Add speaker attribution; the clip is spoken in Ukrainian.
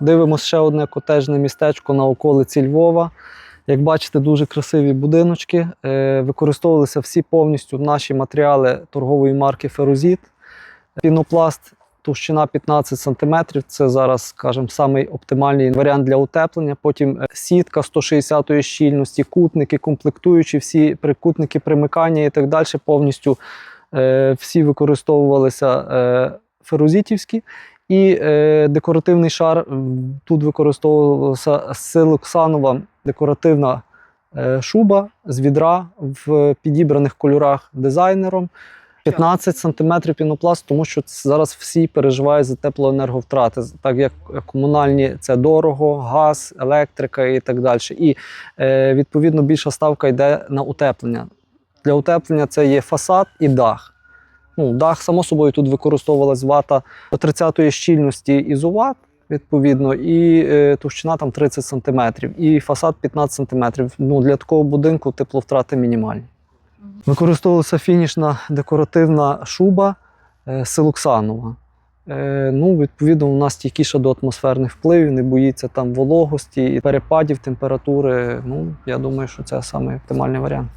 Speaker 1: Дивимося ще одне котежне містечко на околиці Львова. Як бачите, дуже красиві будиночки. Е, Використовувалися всі повністю наші матеріали торгової марки Ферозіт. Пінопласт товщина 15 см. Це зараз, скажімо, самий оптимальний варіант для утеплення. Потім е, сітка 160-ї щільності, кутники, комплектуючі, всі прикутники, примикання і так далі. Повністю е, всі використовувалися ферозітівські. І е, декоративний шар тут використовувалася силоксанова декоративна е, шуба з відра в підібраних кольорах дизайнером. 15 см пінопласт, тому що зараз всі переживають за теплоенерговтрати, так як комунальні це дорого, газ, електрика і так далі. І е, відповідно більша ставка йде на утеплення. Для утеплення це є фасад і дах. Ну, дах, само собою, тут використовувалась вата до 30-ї щільності ізоват, відповідно, і е, товщина там 30 см, і фасад 15 см. Ну, для такого будинку тепловтрати мінімальні. Використовувалася фінішна декоративна шуба е, силуксанова. Е, ну, відповідно, у нас стійкіша до атмосферних впливів, не боїться там вологості і перепадів температури. Ну, я думаю, що це саме оптимальний варіант.